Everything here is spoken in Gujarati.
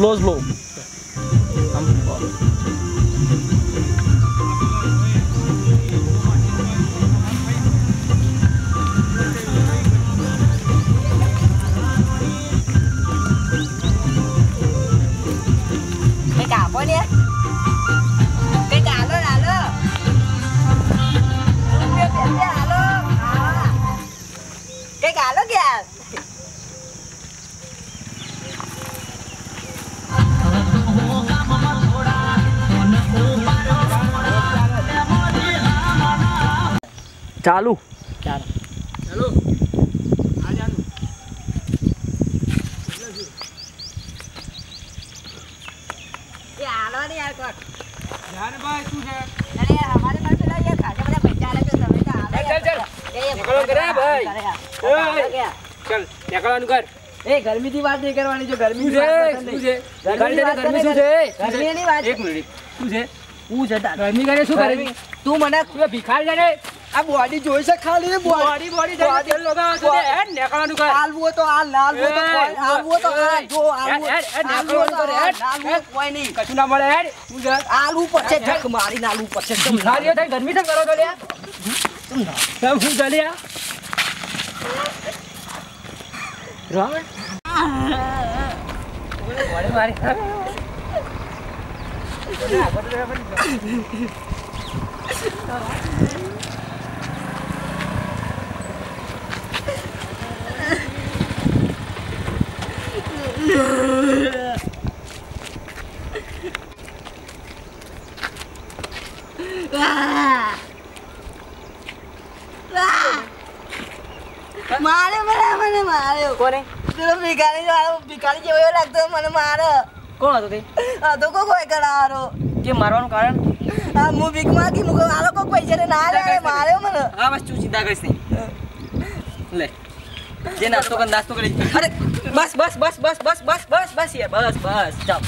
Slow, slow. ચાલુ. ચાલો. વાત નહીં કરવાની છે ગરમી છે? ગરમી. તું મને ભિખાર જાને આ બોડી જોઈ ખાલી બોડી? બોડી તો. આ લાલવો તો આલવો આલુ પછે ઝક ગરમી મારે મને મને માર્યો કોને? પેલો ભિખારી વાળો ભિખારી જેવો લાગતો મને મારો. કોણ હતો તે? આ તો કોઈ કોઈ કરારો કે મારવાનું કારણ? આ હું ભીખ માંગી મુકો આલો લોકો પૈસા ને ના લે માર્યો મને. આ વસ્તુ ચિંતા કરીશ નહીં. લે. Dia nak turun dah turun lagi. Ada bas bas bas bas bas bas bas bas ya bas bas. Jap.